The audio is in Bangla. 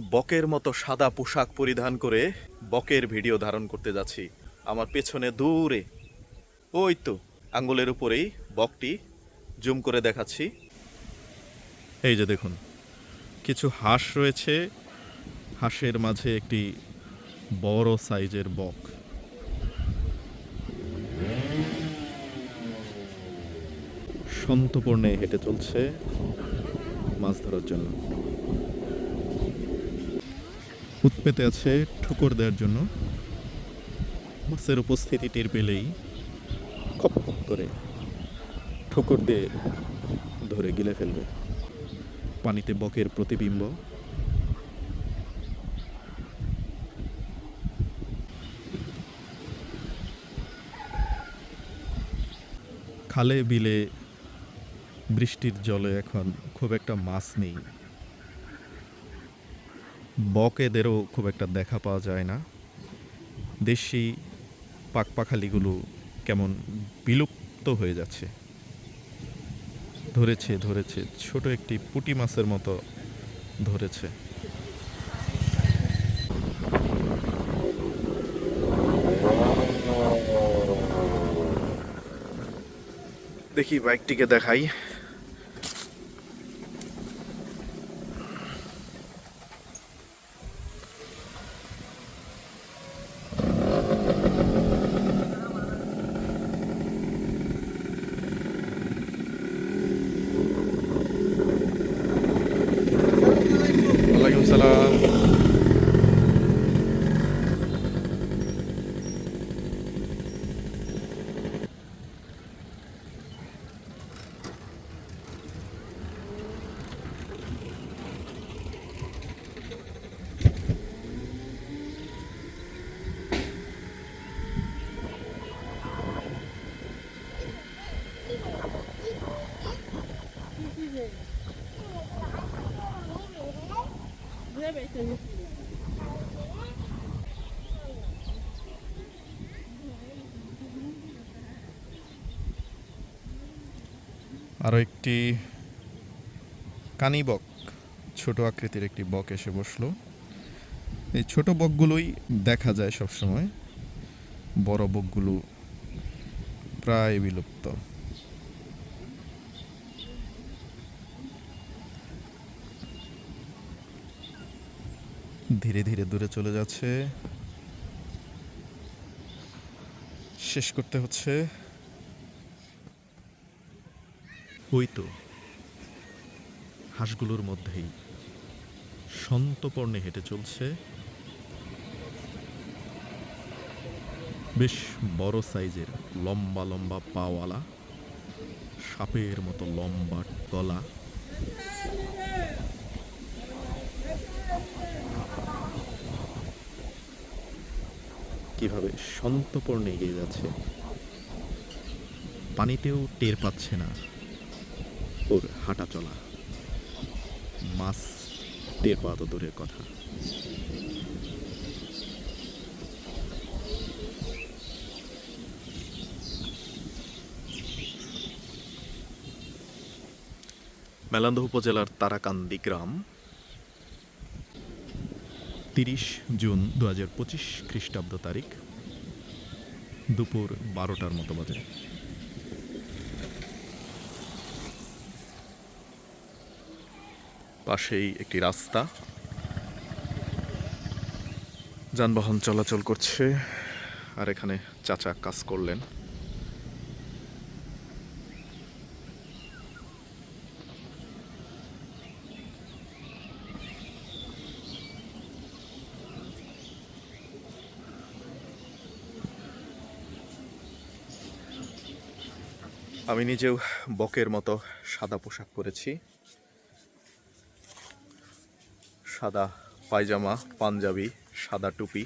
বকের মতো সাদা পোশাক পরিধান করে বকের ভিডিও ধারণ করতে যাচ্ছি। আমার পেছনে দূরে। ওই তো, আঙ্গুলের উপরেই বকটি জুম করে দেখাচ্ছি। এই যে দেখুন, কিছু হাঁস রয়েছে। হাঁসের মাঝে একটি বড় সাইজের বক। সন্তপর্ণে হেঁটে চলছে মাছ ধরার জন্য। উৎপেতে আছে ঠুকর দেওয়ার জন্য। মাছের উপস্থিতি টের পেলেই খপ খপ করে ঠুকর দিয়ে ধরে গিলে ফেলবে। পানিতে বকের প্রতিবিম্ব। খালে বিলে বৃষ্টির জলে এখন খুব একটা মাছ নেই। বকেদেরও খুব একটা দেখা পাওয়া যায় না। দেশি পাকপাখালিগুলো কেমন বিলুপ্ত হয়ে যাচ্ছে। ধরেছে ধরেছে, ছোট একটি পুঁটি মাছের মতো ধরেছে। দেখি বাইকটিকে দেখাই। আরও একটি কানি বক, ছোট আকৃতির একটি বক এসে বসল। এই ছোট বকগুলোই দেখা যায় সব সময় বড় বকগুলো প্রায় বিলুপ্ত। ধীরে ধীরে দূরে চলে যাচ্ছে। শেষ করতে হচ্ছে। ওই তো। হাঁসগুলোর মধ্যেই সন্তপর্ণে হেঁটে চলছে। বেশ বড় সাইজের লম্বা লম্বা পাওয়ালা, সাপের মতো লম্বা গলা। কীভাবে সন্তপর্ণে এগিয়ে যাচ্ছে? পানিতেও টের পাচ্ছে না। ওর হাঁটা চলা। মাছ টের পাওয়া তো দূরের কথা। মেলান্দহ উপজেলার তারাকান্দি গ্রাম তিরিশ জুন দু হাজার পঁচিশ খ্রিস্টাব্দ তারিখ, দুপুর বারোটার মতো বাজে। পাশেই একটি রাস্তা। যানবাহন চলাচল করছে, আর এখানে চাচা কাজ করলেন। আমি নিজেও বকের মতো সাদা পোশাক পরেছি। সাদা পায়জামা পাঞ্জাবি সাদা টুপি।